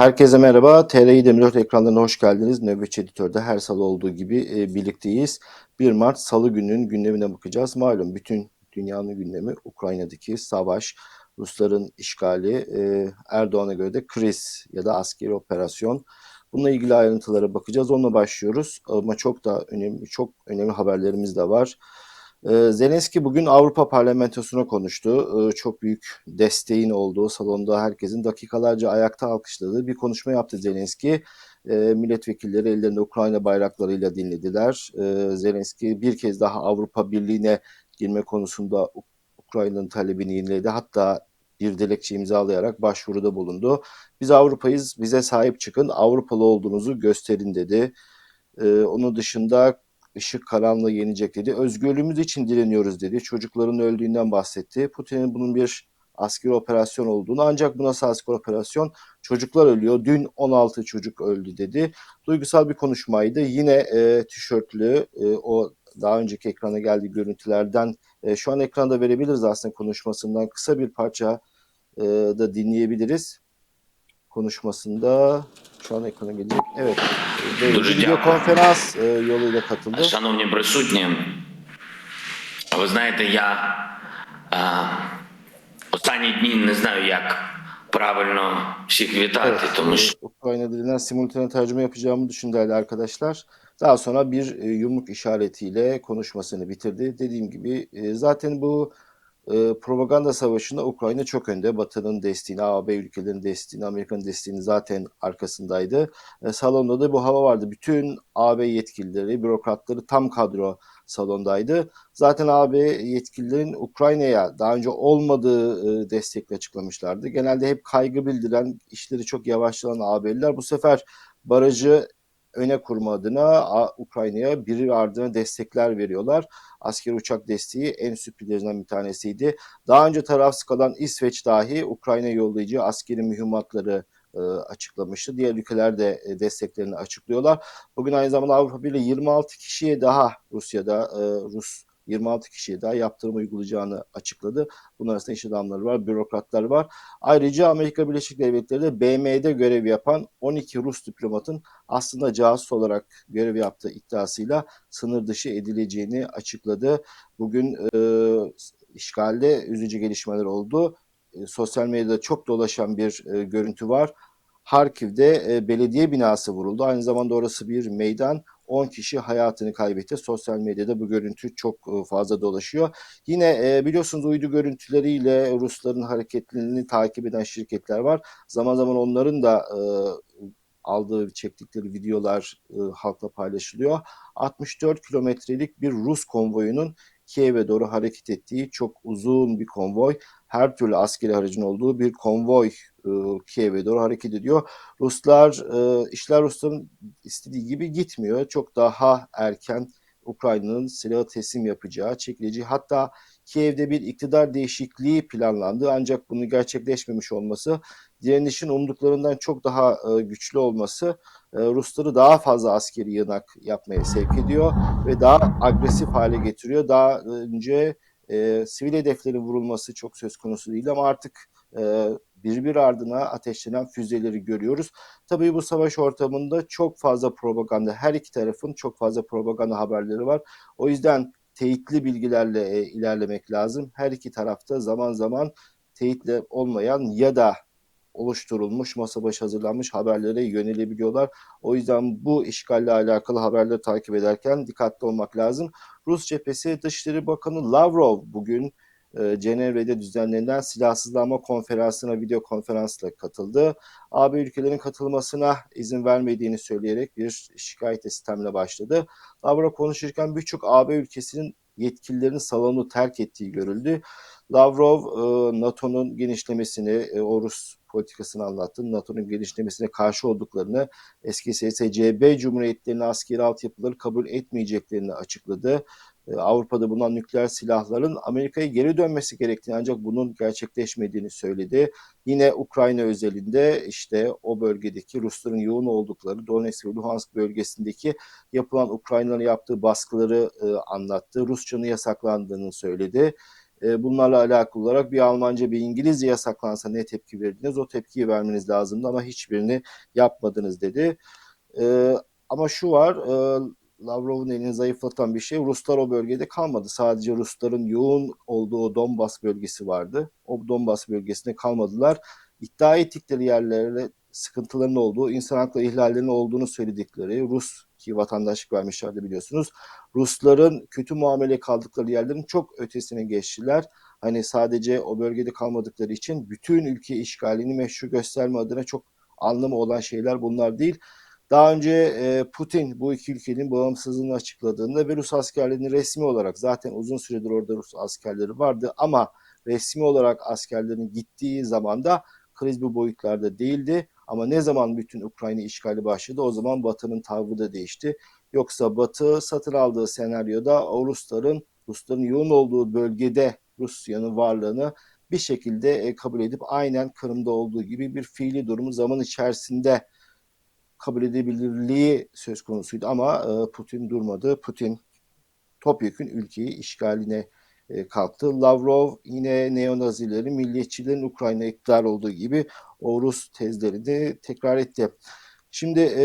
Herkese merhaba. TRI 24 ekranlarına hoş geldiniz. Nöbetçi Editör'de her salı olduğu gibi e, birlikteyiz. 1 Mart Salı gününün gündemine bakacağız. Malum bütün dünyanın gündemi Ukrayna'daki savaş, Rusların işgali, e, Erdoğan'a göre de kriz ya da askeri operasyon. Bununla ilgili ayrıntılara bakacağız. Onunla başlıyoruz. Ama çok da önemli, çok önemli haberlerimiz de var. Ee, Zelenski bugün Avrupa Parlamentosu'na konuştu. Ee, Çok büyük desteğin olduğu salonda herkesin dakikalarca ayakta alkışladığı bir konuşma yaptı Zelenski. Ee, Milletvekilleri ellerinde Ukrayna bayraklarıyla dinlediler. Zelenski bir kez daha Avrupa Birliği'ne girme konusunda Uk- Ukrayna'nın talebini yeniledi. Hatta bir dilekçe imzalayarak başvuruda bulundu. Biz Avrupa'yız, bize sahip çıkın, Avrupalı olduğunuzu gösterin dedi. Ee, onun dışında ışık karanlığı yenecek dedi. Özgürlüğümüz için direniyoruz dedi. Çocukların öldüğünden bahsetti. Putin'in bunun bir askeri operasyon olduğunu ancak bu nasıl askeri operasyon? Çocuklar ölüyor. Dün 16 çocuk öldü dedi. Duygusal bir konuşmaydı. Yine e, tişörtlü e, o daha önceki ekrana geldiği görüntülerden e, şu an ekranda verebiliriz aslında konuşmasından kısa bir parça e, da dinleyebiliriz Konuşmasında şu an ekrana gelecek. Evet. e, Дуже Video дякую. konferans e, yoluyla katıldı. Шановні присутні, ви знаєте, я е, останні дні не знаю, як правильно всіх вітати, Evet, тому e, що Ukrayna dilinden simultane tercüme yapacağımı düşün değerli arkadaşlar. Daha sonra bir e, yumruk işaretiyle konuşmasını bitirdi. Dediğim gibi e, zaten bu e, propaganda savaşında Ukrayna çok önde. Batı'nın desteğini, AB ülkelerinin desteğini, Amerika'nın desteğini zaten arkasındaydı. E, salonda da bu hava vardı. Bütün AB yetkilileri, bürokratları tam kadro salondaydı. Zaten AB yetkililerin Ukrayna'ya daha önce olmadığı e, destekle açıklamışlardı. Genelde hep kaygı bildiren, işleri çok yavaşlayan AB'liler bu sefer barajı öne kurma adına Ukrayna'ya biri ardına destekler veriyorlar. Asker uçak desteği en sürprizlerinden bir tanesiydi. Daha önce tarafsız kalan İsveç dahi Ukrayna'ya yollayacağı askeri mühimmatları e, açıklamıştı. Diğer ülkeler de e, desteklerini açıklıyorlar. Bugün aynı zamanda Avrupa Birliği 26 kişiye daha Rusya'da e, Rus 26 kişiye daha yaptırım uygulayacağını açıkladı. Bunun arasında iş adamları var, bürokratlar var. Ayrıca Amerika Birleşik Devletleri de BM'de görev yapan 12 Rus diplomatın aslında casus olarak görev yaptığı iddiasıyla sınır dışı edileceğini açıkladı. Bugün e, işgalde üzücü gelişmeler oldu. E, sosyal medyada çok dolaşan bir e, görüntü var. Harkiv'de e, belediye binası vuruldu. Aynı zamanda orası bir meydan. 10 kişi hayatını kaybetti. Sosyal medyada bu görüntü çok e, fazla dolaşıyor. Yine e, biliyorsunuz uydu görüntüleriyle Rusların hareketlerini takip eden şirketler var. Zaman zaman onların da e, aldığı, çektikleri videolar halkla paylaşılıyor. 64 kilometrelik bir Rus konvoyunun Kiev'e doğru hareket ettiği çok uzun bir konvoy. Her türlü askeri aracın olduğu bir konvoy e, Kiev'e doğru hareket ediyor. Ruslar, e, işler Rusların istediği gibi gitmiyor. Çok daha erken Ukrayna'nın silahı teslim yapacağı, çekileceği hatta Kiev'de bir iktidar değişikliği planlandı ancak bunu gerçekleşmemiş olması direnişin umduklarından çok daha e, güçlü olması e, Rusları daha fazla askeri yığınak yapmaya sevk ediyor ve daha agresif hale getiriyor. Daha önce e, sivil hedeflerin vurulması çok söz konusu değil ama artık e, birbir ardına ateşlenen füzeleri görüyoruz. Tabii bu savaş ortamında çok fazla propaganda, her iki tarafın çok fazla propaganda haberleri var. O yüzden teyitli bilgilerle e, ilerlemek lazım. Her iki tarafta zaman zaman teyitle olmayan ya da oluşturulmuş, masa başı hazırlanmış haberlere yönelebiliyorlar. O yüzden bu işgalle alakalı haberleri takip ederken dikkatli olmak lazım. Rus cephesi Dışişleri Bakanı Lavrov bugün e, Cenevre'de düzenlenen silahsızlanma konferansına video konferansla katıldı. AB ülkelerin katılmasına izin vermediğini söyleyerek bir şikayet sistemle başladı. Lavrov konuşurken birçok AB ülkesinin yetkililerin salonu terk ettiği görüldü. Lavrov e, NATO'nun genişlemesini, e, politikasını anlattı. NATO'nun genişlemesine karşı olduklarını, eski SSCB cumhuriyetlerinin askeri altyapıları kabul etmeyeceklerini açıkladı. E, Avrupa'da bulunan nükleer silahların Amerika'ya geri dönmesi gerektiğini ancak bunun gerçekleşmediğini söyledi. Yine Ukrayna özelinde işte o bölgedeki Rusların yoğun oldukları Donetsk ve Luhansk bölgesindeki yapılan Ukrayna'nın yaptığı baskıları e, anlattı. Rusçanın yasaklandığını söyledi. e, bunlarla alakalı olarak bir Almanca bir İngilizce yasaklansa ne tepki verdiniz? O tepkiyi vermeniz lazımdı ama hiçbirini yapmadınız dedi. E, ama şu var e, Lavrov'un elini zayıflatan bir şey Ruslar o bölgede kalmadı. Sadece Rusların yoğun olduğu Donbas bölgesi vardı. O Donbas bölgesine kalmadılar. İddia ettikleri yerlere sıkıntıların olduğu, insan hakları ihlallerinin olduğunu söyledikleri Rus ki vatandaşlık vermişlerdi biliyorsunuz. Rusların kötü muamele kaldıkları yerlerin çok ötesine geçtiler. Hani sadece o bölgede kalmadıkları için bütün ülke işgalini meşru gösterme adına çok anlamı olan şeyler bunlar değil. Daha önce e, Putin bu iki ülkenin bağımsızlığını açıkladığında ve Rus askerlerinin resmi olarak zaten uzun süredir orada Rus askerleri vardı ama resmi olarak askerlerin gittiği zaman da kriz bu boyutlarda değildi. Ama ne zaman bütün Ukrayna işgali başladı o zaman Batı'nın tavrı da değişti. Yoksa Batı satın aldığı senaryoda o Rusların Rusların yoğun olduğu bölgede Rusya'nın varlığını bir şekilde e, kabul edip aynen Kırım'da olduğu gibi bir fiili durumu zaman içerisinde kabul edebilirliği söz konusuydu ama e, Putin durmadı. Putin topyekün ülkeyi işgaline e, kalktı. Lavrov yine neonazilerin, milliyetçilerin Ukrayna iktidar olduğu gibi o Rus tezlerini tekrar etti. Şimdi e,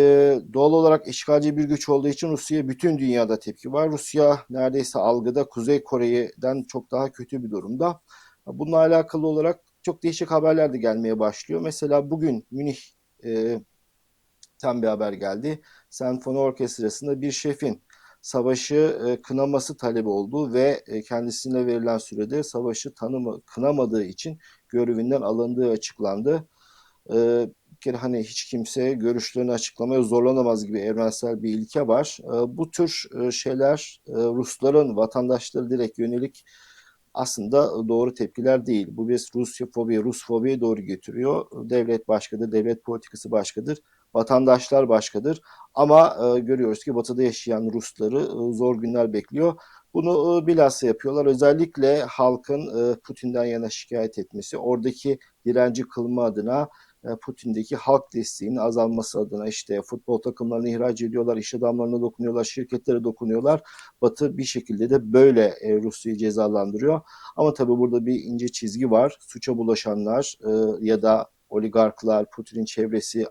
doğal olarak işgalci bir güç olduğu için Rusya'ya bütün dünyada tepki var. Rusya neredeyse algıda Kuzey Kore'den çok daha kötü bir durumda. Bununla alakalı olarak çok değişik haberler de gelmeye başlıyor. Mesela bugün Münih e, tam bir haber geldi. Senfoni Orkestrası'nda bir şefin savaşı e, kınaması talebi olduğu ve e, kendisine verilen sürede savaşı tanımı, kınamadığı için görevinden alındığı açıklandı. E, bir kere hani hiç kimse görüşlerini açıklamaya zorlanamaz gibi evrensel bir ilke var. E, bu tür e, şeyler e, Rusların vatandaşları direkt yönelik aslında doğru tepkiler değil. Bu bir Rusya fobi, Rus fobiye doğru götürüyor. Devlet başkadır, devlet politikası başkadır vatandaşlar başkadır. Ama e, görüyoruz ki batıda yaşayan Rusları e, zor günler bekliyor. Bunu e, bilhassa yapıyorlar. Özellikle halkın e, Putin'den yana şikayet etmesi, oradaki direnci kılma adına e, Putin'deki halk desteğinin azalması adına işte futbol takımlarını ihraç ediyorlar, iş adamlarına dokunuyorlar, şirketlere dokunuyorlar. Batı bir şekilde de böyle e, Rusya'yı cezalandırıyor. Ama tabii burada bir ince çizgi var. Suça bulaşanlar e, ya da oligarklar, Putin'in çevresi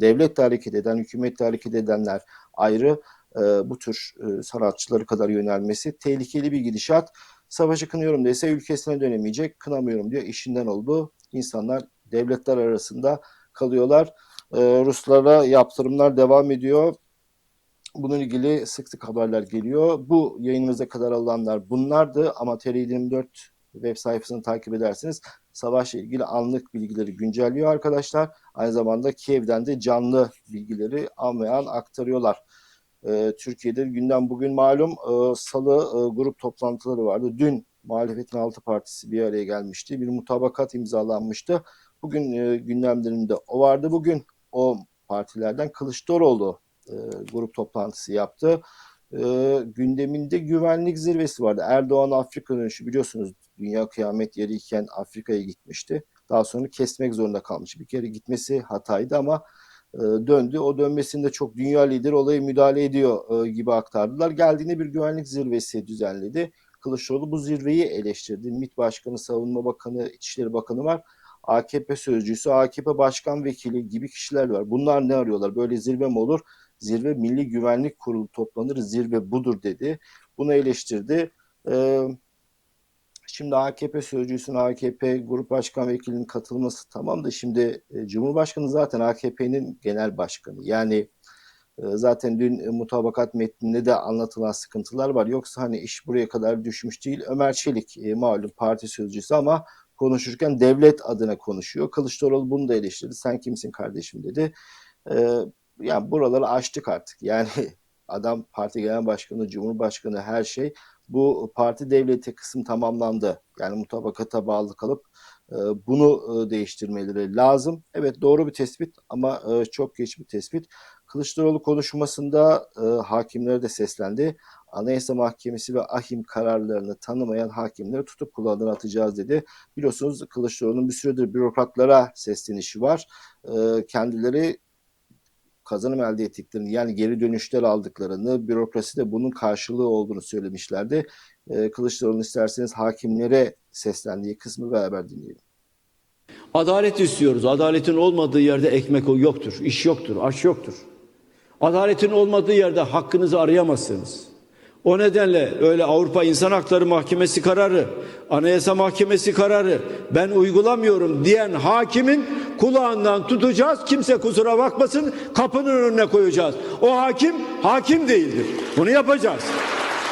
devletle hareket eden, hükümetle hareket edenler ayrı e, bu tür e, sanatçıları kadar yönelmesi tehlikeli bir gidişat. Savaşı kınıyorum dese ülkesine dönemeyecek, kınamıyorum diyor işinden oldu. İnsanlar devletler arasında kalıyorlar. E, Ruslara yaptırımlar devam ediyor. Bunun ilgili sık sık haberler geliyor. Bu yayınımıza kadar alanlar bunlardı ama TR24 web sayfasını takip ederseniz savaşla ilgili anlık bilgileri güncelliyor arkadaşlar. Aynı zamanda Kiev'den de canlı bilgileri an ve an aktarıyorlar. Ee, Türkiye'de gündem bugün malum e, salı e, grup toplantıları vardı. Dün muhalefetin altı partisi bir araya gelmişti. Bir mutabakat imzalanmıştı. Bugün e, gündemlerinde o vardı. Bugün o partilerden Kılıçdaroğlu e, grup toplantısı yaptı. E, gündeminde güvenlik zirvesi vardı. Erdoğan Afrika dönüşü biliyorsunuz dünya kıyamet yeriyken Afrika'ya gitmişti. Daha sonra kesmek zorunda kalmış. Bir kere gitmesi hataydı ama e, döndü. O dönmesinde çok dünya lideri olayı müdahale ediyor e, gibi aktardılar. Geldiğinde bir güvenlik zirvesi düzenledi. Kılıçdaroğlu bu zirveyi eleştirdi. MİT Başkanı, Savunma Bakanı, İçişleri Bakanı var. AKP sözcüsü, AKP Başkan Vekili gibi kişiler var. Bunlar ne arıyorlar? Böyle zirve mi olur? Zirve Milli Güvenlik Kurulu toplanır, zirve budur dedi. Bunu eleştirdi. Ee, Şimdi AKP sözcüsünün AKP Grup Başkan Vekilinin katılması tamam da şimdi e, Cumhurbaşkanı zaten AKP'nin genel başkanı. Yani e, zaten dün mutabakat metninde de anlatılan sıkıntılar var. Yoksa hani iş buraya kadar düşmüş değil. Ömer Çelik e, malum parti sözcüsü ama konuşurken devlet adına konuşuyor. Kılıçdaroğlu bunu da eleştirdi. Sen kimsin kardeşim dedi. Yani buraları açtık artık. Yani adam parti genel başkanı, cumhurbaşkanı her şey bu parti devleti kısım tamamlandı. Yani mutabakata bağlı kalıp e, bunu e, değiştirmeleri lazım. Evet doğru bir tespit ama e, çok geç bir tespit. Kılıçdaroğlu konuşmasında hakimlere de seslendi. Anayasa Mahkemesi ve ahim kararlarını tanımayan hakimleri tutup kulağından atacağız dedi. Biliyorsunuz Kılıçdaroğlu'nun bir süredir bürokratlara seslenişi var. Kendileri kazanım elde ettiklerini yani geri dönüşler aldıklarını bürokrasi de bunun karşılığı olduğunu söylemişlerdi. e, Kılıçdaroğlu'nun isterseniz hakimlere seslendiği kısmı beraber dinleyelim. Adalet istiyoruz. Adaletin olmadığı yerde ekmek yoktur, iş yoktur, aş yoktur. Adaletin olmadığı yerde hakkınızı arayamazsınız. O nedenle öyle Avrupa İnsan Hakları Mahkemesi kararı, Anayasa Mahkemesi kararı ben uygulamıyorum diyen hakimin kulağından tutacağız. Kimse kusura bakmasın kapının önüne koyacağız. O hakim hakim değildir. Bunu yapacağız.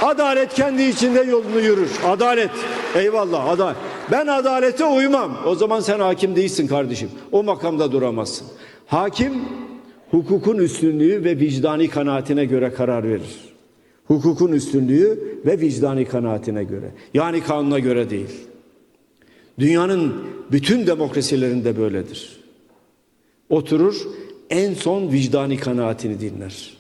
Adalet kendi içinde yolunu yürür. Adalet. Eyvallah adalet. Ben adalete uymam. O zaman sen hakim değilsin kardeşim. O makamda duramazsın. Hakim hukukun üstünlüğü ve vicdani kanaatine göre karar verir. Hukukun üstünlüğü ve vicdani kanaatine göre. Yani kanuna göre değil. Dünyanın bütün demokrasilerinde böyledir. Oturur en son vicdani kanaatini dinler.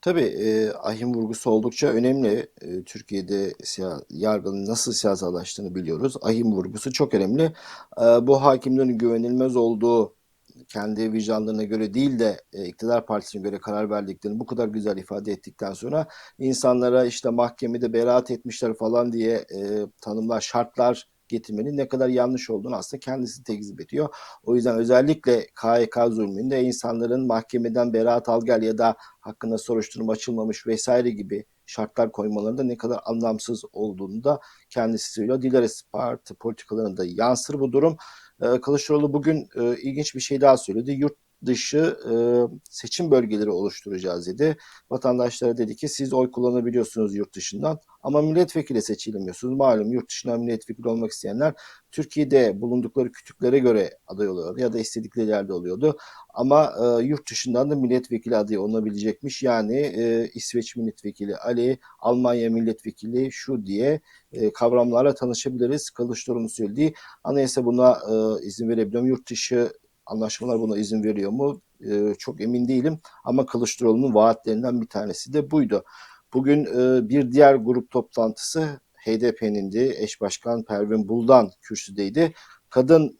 Tabii e, ahim vurgusu oldukça önemli. E, Türkiye'de siya- yargının nasıl siyasallaştığını biliyoruz. Ahim vurgusu çok önemli. E, bu hakimlerin güvenilmez olduğu kendi vicdanlarına göre değil de e, iktidar partisine göre karar verdiklerini bu kadar güzel ifade ettikten sonra insanlara işte mahkemede beraat etmişler falan diye e, tanımlar, şartlar getirmenin ne kadar yanlış olduğunu aslında kendisi tekzip ediyor. O yüzden özellikle KHK zulmünde insanların mahkemeden beraat al gel ya da hakkında soruşturma açılmamış vesaire gibi şartlar koymalarında ne kadar anlamsız olduğunu da kendisi söylüyor. Dileriz parti politikalarında yansır bu durum. Ee, Kılıçdaroğlu bugün e, ilginç bir şey daha söyledi. Yurt dışı e, seçim bölgeleri oluşturacağız dedi. Vatandaşlara dedi ki siz oy kullanabiliyorsunuz yurt dışından ama milletvekili seçilemiyorsunuz. Malum yurt dışından milletvekili olmak isteyenler Türkiye'de bulundukları kütüklere göre aday oluyor ya da istedikleri yerde oluyordu. Ama e, yurt dışından da milletvekili adayı olunabilecekmiş. Yani e, İsveç milletvekili Ali, Almanya milletvekili şu diye e, kavramlarla tanışabiliriz. Kılıçdaroğlu'nun söylediği anayasa buna e, izin verebiliyor? Yurt dışı anlaşmalar buna izin veriyor mu? E, çok emin değilim. Ama Kılıçdaroğlu'nun vaatlerinden bir tanesi de buydu. Bugün e, bir diğer grup toplantısı HDP'nin de eş başkan Pervin Buldan kürsüdeydi. Kadın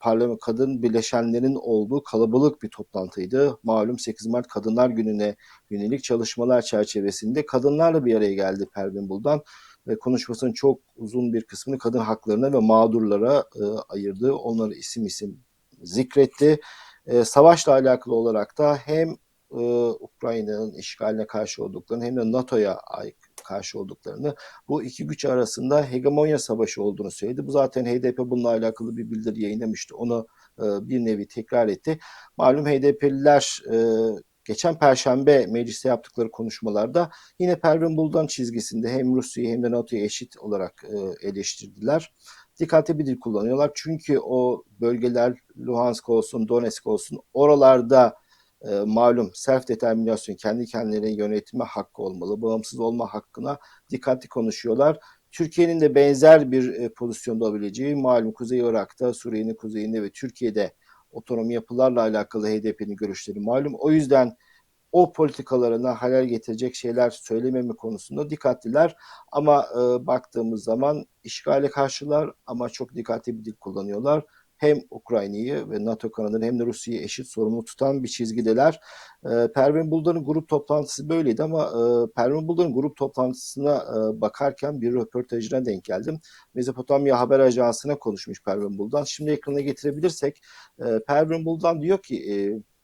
parlament kadın bileşenlerin olduğu kalabalık bir toplantıydı. Malum 8 Mart Kadınlar Günü'ne yönelik çalışmalar çerçevesinde kadınlarla bir araya geldi Pervin Buldan ve konuşmasının çok uzun bir kısmını kadın haklarına ve mağdurlara e, ayırdı. Onları isim isim zikretti. E, savaşla alakalı olarak da hem e, Ukrayna'nın işgaline karşı olduklarını hem de NATO'ya karşı olduklarını bu iki güç arasında hegemonya savaşı olduğunu söyledi. Bu zaten HDP bununla alakalı bir bildiri yayınlamıştı. Onu e, bir nevi tekrar etti. Malum HDP'liler e, geçen perşembe mecliste yaptıkları konuşmalarda yine Pervin Buldan çizgisinde hem Rusya'yı hem de NATO'yu eşit olarak e, eleştirdiler. Dikkatli bir kullanıyorlar. Çünkü o bölgeler Luhansk olsun, Donetsk olsun oralarda e, malum self determinasyon kendi kendilerine yönetme hakkı olmalı. Bağımsız olma hakkına dikkatli konuşuyorlar. Türkiye'nin de benzer bir e, pozisyonda olabileceği malum Kuzey Irak'ta, Suriye'nin kuzeyinde ve Türkiye'de otonomi yapılarla alakalı HDP'nin görüşleri malum. O yüzden o politikalarına halel getirecek şeyler söylememe konusunda dikkatliler. Ama e, baktığımız zaman işgale karşılar ama çok dikkatli bir dil kullanıyorlar hem Ukrayna'yı ve NATO kanadını hem de Rusya'yı eşit sorumlu tutan bir çizgideler. E, Pervin Buldan'ın grup toplantısı böyleydi ama e, Pervin Buldan'ın grup toplantısına e, bakarken bir röportajına denk geldim. Mezopotamya Haber Ajansı'na konuşmuş Pervin Buldan. Şimdi ekrana getirebilirsek e, Pervin Buldan diyor ki e,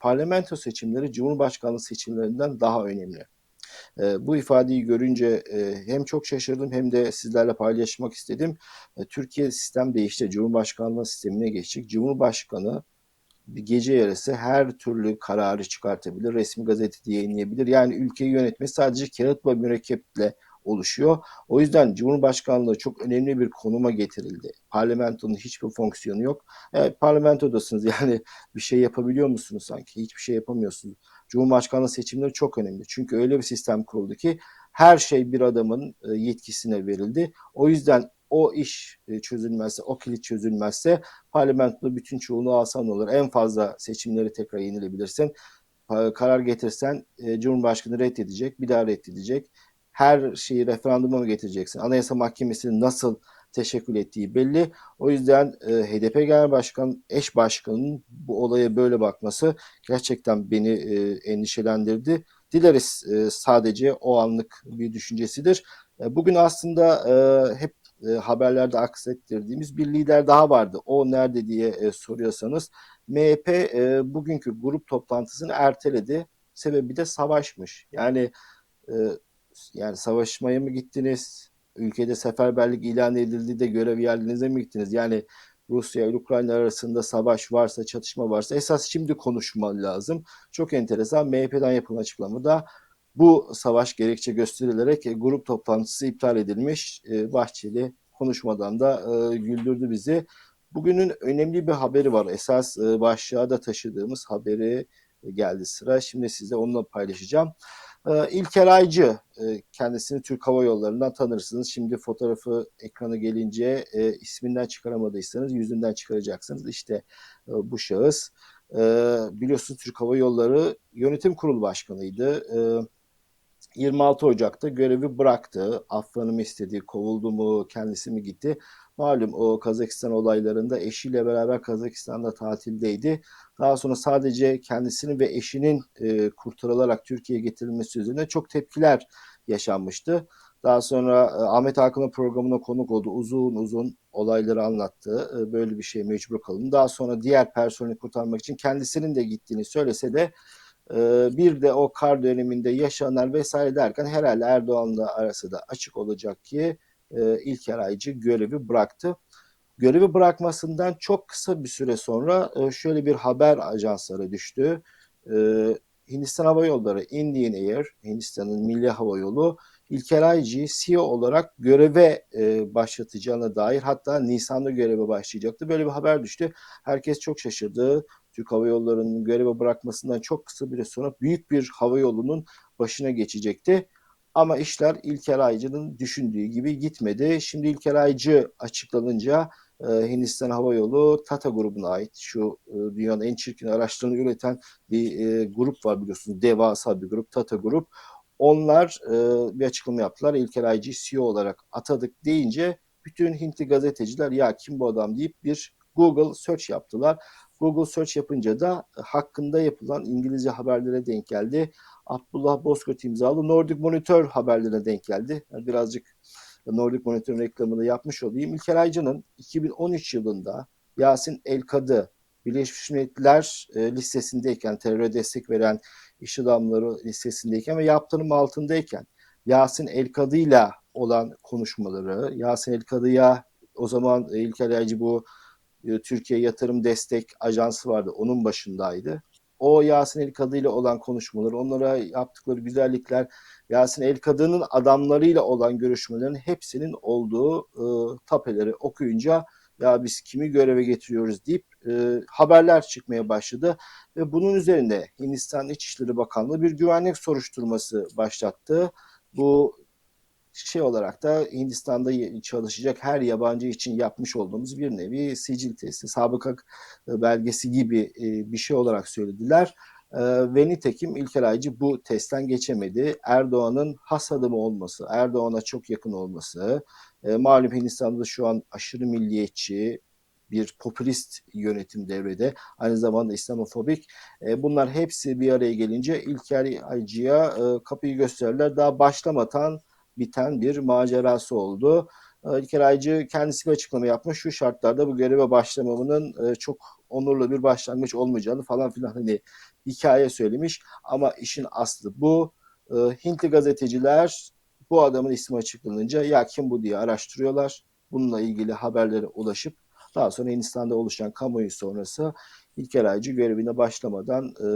parlamento seçimleri Cumhurbaşkanlığı seçimlerinden daha önemli. E, bu ifadeyi görünce e, hem çok şaşırdım hem de sizlerle paylaşmak istedim. E, Türkiye sistem değişti. Cumhurbaşkanlığı sistemine geçecek. Cumhurbaşkanı bir gece yarısı her türlü kararı çıkartabilir. Resmi gazetede yayınlayabilir. Yani ülkeyi yönetme sadece kağıt ve mürekkeple oluşuyor. O yüzden Cumhurbaşkanlığı çok önemli bir konuma getirildi. Parlamentonun hiçbir fonksiyonu yok. Evet, parlamentodasınız yani bir şey yapabiliyor musunuz sanki? Hiçbir şey yapamıyorsunuz. Cumhurbaşkanlığı seçimleri çok önemli. Çünkü öyle bir sistem kuruldu ki her şey bir adamın e, yetkisine verildi. O yüzden o iş e, çözülmezse, o kilit çözülmezse parlamentoda bütün çoğunluğu alsan olur. En fazla seçimleri tekrar yenilebilirsin. Karar getirsen e, Cumhurbaşkanı reddedecek, bir daha reddedecek. Her şeyi referanduma mı getireceksin? Anayasa Mahkemesi'nin nasıl teşekkül ettiği belli. O yüzden e, HDP Genel Başkan, eş başkanının bu olaya böyle bakması gerçekten beni e, endişelendirdi. Dileriz e, sadece o anlık bir düşüncesidir. E, bugün aslında e, hep e, haberlerde aksettirdiğimiz bir lider daha vardı. O nerede diye e, soruyorsanız MHP e, bugünkü grup toplantısını erteledi. Sebebi de savaşmış. Yani e, yani savaşmaya mı gittiniz? Ülkede seferberlik ilan edildi de görev yerlerinize mi gittiniz? Yani Rusya ile Ukrayna arasında savaş varsa, çatışma varsa esas şimdi konuşma lazım. Çok enteresan. MHP'den yapılan açıklamada bu savaş gerekçe gösterilerek e, grup toplantısı iptal edilmiş. E, Bahçeli konuşmadan da e, güldürdü bizi. Bugünün önemli bir haberi var. Esas başlığa da taşıdığımız haberi geldi sıra. Şimdi size onunla paylaşacağım. E, İlker Aycı, e, kendisini Türk Hava Yolları'ndan tanırsınız. Şimdi fotoğrafı ekrana gelince e, isminden çıkaramadıysanız yüzünden çıkaracaksınız. İşte e, bu şahıs. E, biliyorsunuz Türk Hava Yolları Yönetim Kurulu Başkanı'ydı. E, 26 Ocak'ta görevi bıraktı. Affını mı istedi, kovuldu mu, kendisi mi gitti? Malum o Kazakistan olaylarında eşiyle beraber Kazakistan'da tatildeydi. Daha sonra sadece kendisinin ve eşinin e, kurtarılarak Türkiye'ye getirilmesi üzerine çok tepkiler yaşanmıştı. Daha sonra e, Ahmet Hakan'ın programına konuk oldu. Uzun uzun olayları anlattı. E, böyle bir şeye mecbur kalın. Daha sonra diğer personeli kurtarmak için kendisinin de gittiğini söylese de e, bir de o kar döneminde yaşanan vesaire derken herhalde Erdoğan'la arası da açık olacak ki e, İlker Aycı görevi bıraktı. Görevi bırakmasından çok kısa bir süre sonra e, şöyle bir haber ajansları düştü. E, Hindistan Hava Yolları, Indian Air, Hindistan'ın milli hava yolu İlker Aycı'yı CEO olarak göreve e, başlatacağına dair hatta Nisan'da göreve başlayacaktı. Böyle bir haber düştü. Herkes çok şaşırdı. Türk Hava Yolları'nın göreve bırakmasından çok kısa bir sonra büyük bir hava yolunun başına geçecekti. Ama işler İlker Aycı'nın düşündüğü gibi gitmedi. Şimdi İlker Aycı açıklanınca e, Hindistan Hava Yolu Tata grubuna ait şu e, dünyanın en çirkin araçlarını üreten bir e, grup var biliyorsunuz. Devasa bir grup Tata Grup. Onlar e, bir açıklama yaptılar. İlker Aycı'yı CEO olarak atadık deyince bütün Hintli gazeteciler ya kim bu adam deyip bir Google search yaptılar. Google search yapınca da hakkında yapılan İngilizce haberlere denk geldi. Abdullah Bozkurt imzalı Nordic Monitor haberlerine denk geldi. Yani birazcık Nordic Monitor'un reklamını yapmış olayım. İlker Aycı'nın 2013 yılında Yasin Elkadı Birleşmiş Milletler e, listesindeyken, teröre destek veren iş adamları listesindeyken ve yaptırım altındayken Yasin Elkadı'yla olan konuşmaları, Yasin Elkadı'ya o zaman e, İlker Aycı bu e, Türkiye Yatırım Destek Ajansı vardı. Onun başındaydı. O Yasin Elkadı ile olan konuşmaları, onlara yaptıkları güzellikler, Yasin Elkadı'nın adamlarıyla olan görüşmelerin hepsinin olduğu e, tapeleri okuyunca ya biz kimi göreve getiriyoruz deyip e, haberler çıkmaya başladı. Ve bunun üzerine Hindistan İçişleri Bakanlığı bir güvenlik soruşturması başlattı. Bu şey olarak da Hindistan'da çalışacak her yabancı için yapmış olduğumuz bir nevi sicil testi, sabıka belgesi gibi bir şey olarak söylediler. Ve nitekim İlker Aycı bu testten geçemedi. Erdoğan'ın has adamı olması, Erdoğan'a çok yakın olması, malum Hindistan'da şu an aşırı milliyetçi, bir popülist yönetim devrede. Aynı zamanda İslamofobik. bunlar hepsi bir araya gelince İlker Aycı'ya kapıyı gösterdiler. Daha başlamadan biten bir macerası oldu. İlker Aycı kendisi bir açıklama yapmış. Şu şartlarda bu göreve başlamamının çok onurlu bir başlangıç olmayacağını falan filan hani hikaye söylemiş. Ama işin aslı bu. Hintli gazeteciler bu adamın ismi açıklanınca ya kim bu diye araştırıyorlar. Bununla ilgili haberlere ulaşıp daha sonra Hindistan'da oluşan kamuoyu sonrası İlker Aycı görevine başlamadan e,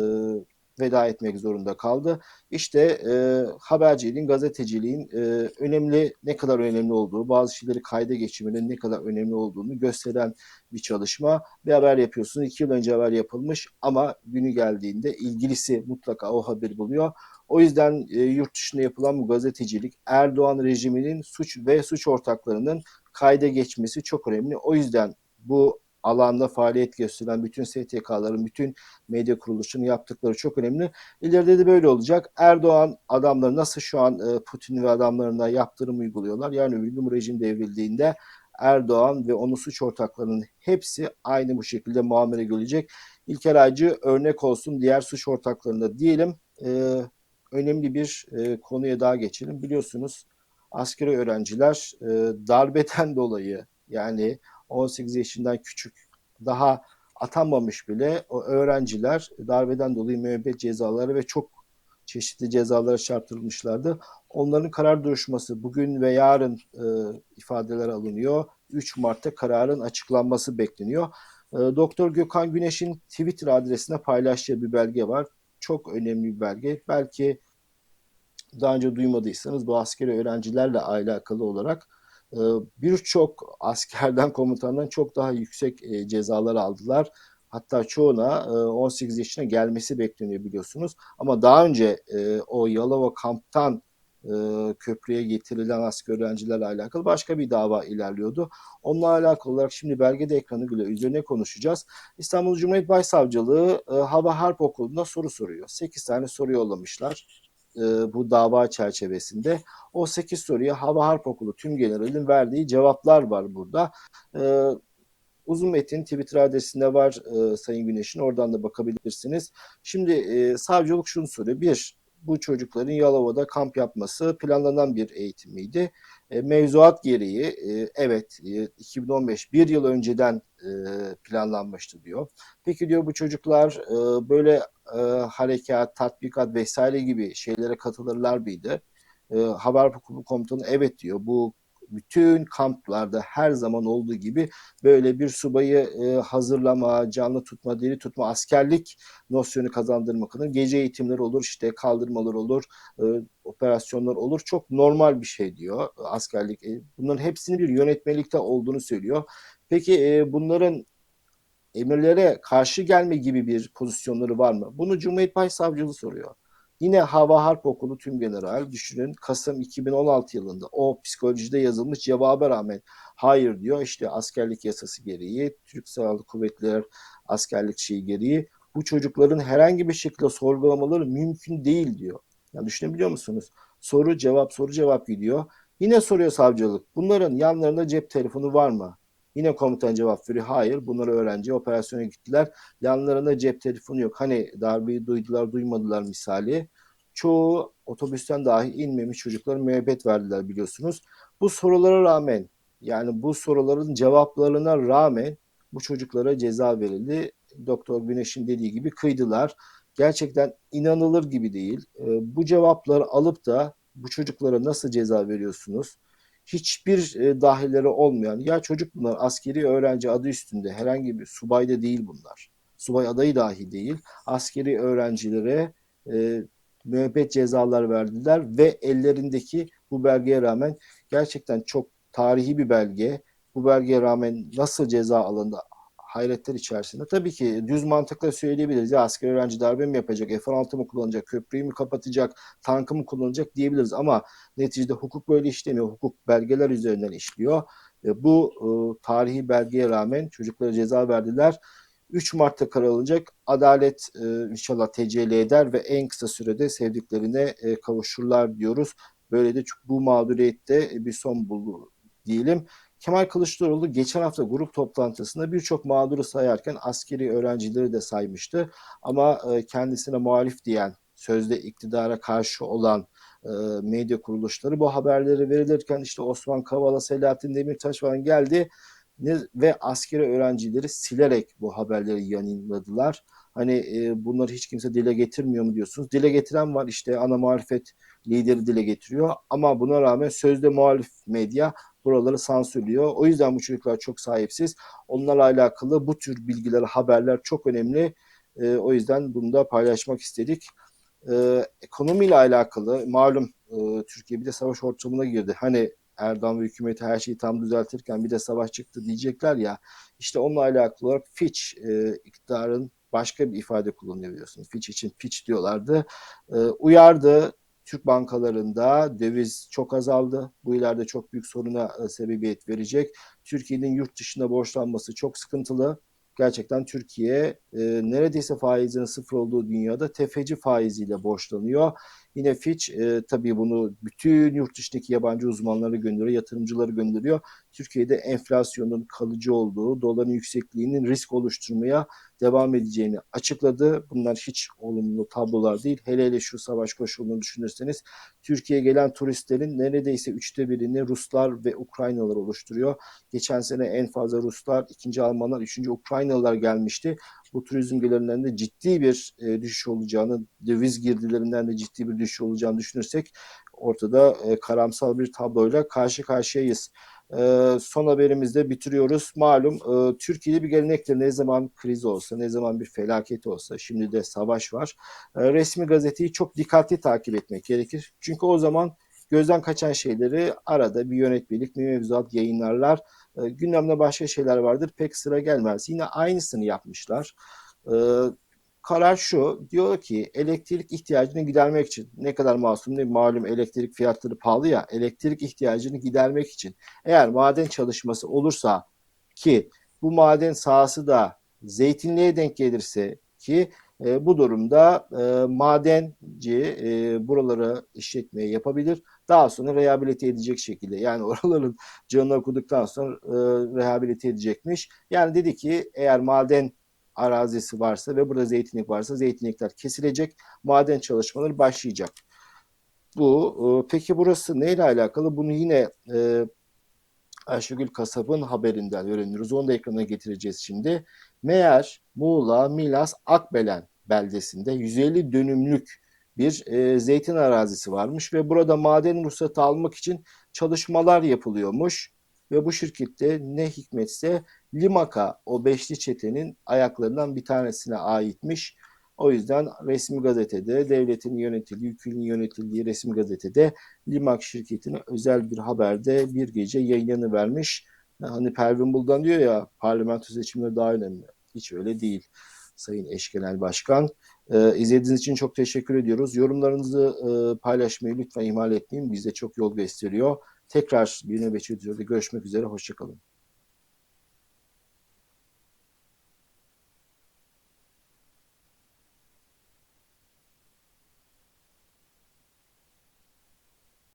veda etmek zorunda kaldı. İşte e, haberciliğin, gazeteciliğin e, önemli, ne kadar önemli olduğu, bazı şeyleri kayda geçirmenin ne kadar önemli olduğunu gösteren bir çalışma. Bir haber yapıyorsunuz, iki yıl önce haber yapılmış ama günü geldiğinde ilgilisi mutlaka o haberi buluyor. O yüzden e, yurt dışında yapılan bu gazetecilik Erdoğan rejiminin suç ve suç ortaklarının kayda geçmesi çok önemli. O yüzden bu alanda faaliyet gösteren bütün STK'ların, bütün medya kuruluşunun yaptıkları çok önemli. İleride de böyle olacak. Erdoğan adamları nasıl şu an Putin ve adamlarına yaptırım uyguluyorlar. Yani bu rejim devrildiğinde Erdoğan ve onun suç ortaklarının hepsi aynı bu şekilde muamele görecek. İlker Aycı örnek olsun diğer suç ortaklarında diyelim. önemli bir e, konuya daha geçelim. Biliyorsunuz askeri öğrenciler e, darbeden dolayı yani 18 yaşından küçük daha atanmamış bile o öğrenciler darbeden dolayı müebbet cezaları ve çok çeşitli cezalara çarptırılmışlardı. Onların karar duruşması bugün ve yarın e, ifadeler alınıyor. 3 Mart'ta kararın açıklanması bekleniyor. E, Doktor Gökhan Güneş'in Twitter adresine paylaştığı bir belge var. Çok önemli bir belge. Belki daha önce duymadıysanız bu askeri öğrencilerle alakalı olarak birçok askerden komutandan çok daha yüksek e, cezalar aldılar. Hatta çoğuna e, 18 yaşına gelmesi bekleniyor biliyorsunuz. Ama daha önce e, o Yalova kamptan e, köprüye getirilen asker öğrencilerle alakalı başka bir dava ilerliyordu. Onunla alakalı olarak şimdi belgede ekranı bile üzerine konuşacağız. İstanbul Cumhuriyet Başsavcılığı e, Hava Harp Okulu'nda soru soruyor. 8 tane soru yollamışlar e, bu dava çerçevesinde. O 8 soruya Hava Harp Okulu tüm generalin verdiği cevaplar var burada. E, uzun metin Twitter adresinde var e, Sayın Güneş'in. Oradan da bakabilirsiniz. Şimdi e, savcılık şunu soruyor. Bir, bu çocukların Yalova'da kamp yapması planlanan bir eğitim miydi? E, mevzuat gereği e, evet e, 2015 bir yıl önceden e, planlanmıştı diyor. Peki diyor bu çocuklar e, böyle e, harekat, tatbikat vesaire gibi şeylere katılırlar mıydı? E, Haber Okulu Komutanı evet diyor. Bu bütün kamplarda her zaman olduğu gibi böyle bir subayı e, hazırlama, canlı tutma, diri tutma, askerlik nosyonu kazandırmak adına gece eğitimleri olur, işte kaldırmalar olur, e, operasyonlar olur. Çok normal bir şey diyor askerlik. E, bunların hepsinin bir yönetmelikte olduğunu söylüyor. Peki e, bunların emirlere karşı gelme gibi bir pozisyonları var mı? Bunu Cumhuriyet Başsavcılığı soruyor. Yine Hava Harp Okulu Tüm General düşünün Kasım 2016 yılında o psikolojide yazılmış cevaba rağmen hayır diyor. İşte askerlik yasası gereği, Türk Silahlı Kuvvetler askerlik şeyi gereği bu çocukların herhangi bir şekilde sorgulamaları mümkün değil diyor. Yani düşünebiliyor musunuz? Soru cevap soru cevap gidiyor. Yine soruyor savcılık. Bunların yanlarında cep telefonu var mı? Yine komutan cevap veriyor. Hayır bunlar öğrenci operasyona gittiler. Yanlarında cep telefonu yok. Hani darbeyi duydular duymadılar misali. Çoğu otobüsten dahi inmemiş çocuklar müebbet verdiler biliyorsunuz. Bu sorulara rağmen yani bu soruların cevaplarına rağmen bu çocuklara ceza verildi. Doktor Güneş'in dediği gibi kıydılar. Gerçekten inanılır gibi değil. Bu cevapları alıp da bu çocuklara nasıl ceza veriyorsunuz? Hiçbir e, dahilleri olmayan ya çocuk bunlar askeri öğrenci adı üstünde herhangi bir subay da değil bunlar. Subay adayı dahi değil. Askeri öğrencilere e, müebbet cezalar verdiler ve ellerindeki bu belgeye rağmen gerçekten çok tarihi bir belge. Bu belgeye rağmen nasıl ceza alındı hayretler içerisinde. Tabii ki düz mantıkla söyleyebiliriz. Ya asker öğrenci darbe mi yapacak, F-16 mı kullanacak, köprüyü mü kapatacak, tankı mı kullanacak diyebiliriz. Ama neticede hukuk böyle işlemiyor. Hukuk belgeler üzerinden işliyor. E, bu e, tarihi belgeye rağmen çocuklara ceza verdiler. 3 Mart'ta karar alınacak. Adalet e, inşallah tecelli eder ve en kısa sürede sevdiklerine e, kavuşurlar diyoruz. Böyle de bu mağduriyette bir son buldu diyelim. Kemal Kılıçdaroğlu geçen hafta grup toplantısında birçok mağduru sayarken askeri öğrencileri de saymıştı. Ama e, kendisine muhalif diyen, sözde iktidara karşı olan e, medya kuruluşları bu haberleri verilirken işte Osman Kavala, Selahattin Demirtaş falan geldi ve askeri öğrencileri silerek bu haberleri yayınladılar. Hani e, bunları hiç kimse dile getirmiyor mu diyorsunuz? Dile getiren var işte ana muhalefet lideri dile getiriyor ama buna rağmen sözde muhalif medya buraları sansürlüyor. O yüzden bu çocuklar çok sahipsiz. Onlarla alakalı bu tür bilgiler, haberler çok önemli. E, o yüzden bunu da paylaşmak istedik. E, ekonomiyle alakalı malum e, Türkiye bir de savaş ortamına girdi. Hani Erdoğan ve hükümeti her şeyi tam düzeltirken bir de savaş çıktı diyecekler ya. İşte onunla alakalı olarak Fitch e, iktidarın başka bir ifade kullanıyor biliyorsunuz. Fitch için pitch diyorlardı. E, uyardı. Türk bankalarında döviz çok azaldı. Bu ileride çok büyük soruna e, sebebiyet verecek. Türkiye'nin yurt dışında borçlanması çok sıkıntılı. Gerçekten Türkiye e, neredeyse faizinin sıfır olduğu dünyada tefeci faiziyle borçlanıyor. Yine Fitch e, tabii bunu bütün yurt dışındaki yabancı uzmanları gönderiyor, yatırımcıları gönderiyor. Türkiye'de enflasyonun kalıcı olduğu, doların yüksekliğinin risk oluşturmaya devam edeceğini açıkladı. Bunlar hiç olumlu tablolar değil. Hele hele şu savaş koşulunu düşünürseniz Türkiye'ye gelen turistlerin neredeyse üçte birini Ruslar ve Ukraynalılar oluşturuyor. Geçen sene en fazla Ruslar, ikinci Almanlar, üçüncü Ukraynalılar gelmişti. Bu turizm gelirlerinde de ciddi bir e, düşüş olacağını, döviz girdilerinden de ciddi bir düşüş olacağını düşünürsek ortada e, karamsal bir tabloyla karşı karşıyayız. E, son haberimizde bitiriyoruz. Malum e, Türkiye'de bir gelenektir. Ne zaman kriz olsa, ne zaman bir felaket olsa, şimdi de savaş var. E, resmi gazeteyi çok dikkatli takip etmek gerekir. Çünkü o zaman gözden kaçan şeyleri arada bir yönetmelik, bir mevzuat yayınlarlar. E, gündemde başka şeyler vardır. Pek sıra gelmez. Yine aynısını yapmışlar. E, karar şu. Diyor ki elektrik ihtiyacını gidermek için ne kadar masum değil malum elektrik fiyatları pahalı ya elektrik ihtiyacını gidermek için eğer maden çalışması olursa ki bu maden sahası da zeytinliğe denk gelirse ki e, bu durumda e, madenci e, buraları işletmeye yapabilir. Daha sonra rehabilite edecek şekilde yani oraların canını okuduktan sonra e, rehabilite edecekmiş. Yani dedi ki eğer maden arazisi varsa ve burada zeytinlik varsa zeytinlikler kesilecek, maden çalışmaları başlayacak. Bu e, peki burası neyle alakalı? Bunu yine e, Ayşegül Kasap'ın haberinden öğreniyoruz. Onu da ekrana getireceğiz şimdi. Meğer Muğla, Milas, Akbelen beldesinde 150 dönümlük bir e, zeytin arazisi varmış ve burada maden ruhsatı almak için çalışmalar yapılıyormuş. Ve bu şirkette ne hikmetse Limaka o beşli çetenin ayaklarından bir tanesine aitmiş. O yüzden resmi gazetede devletin yönetildiği, hükümün yönetildiği resmi gazetede Limak şirketine özel bir haberde bir gece yayınlanı vermiş. Hani Pervin Buldan diyor ya parlamento seçimleri daha önemli. Hiç öyle değil Sayın Eş Genel Başkan. Ee, izlediğiniz için çok teşekkür ediyoruz. Yorumlarınızı e, paylaşmayı lütfen ihmal etmeyin. Bize çok yol gösteriyor. Tekrar bir nöbetçi görüşmek üzere. Hoşçakalın.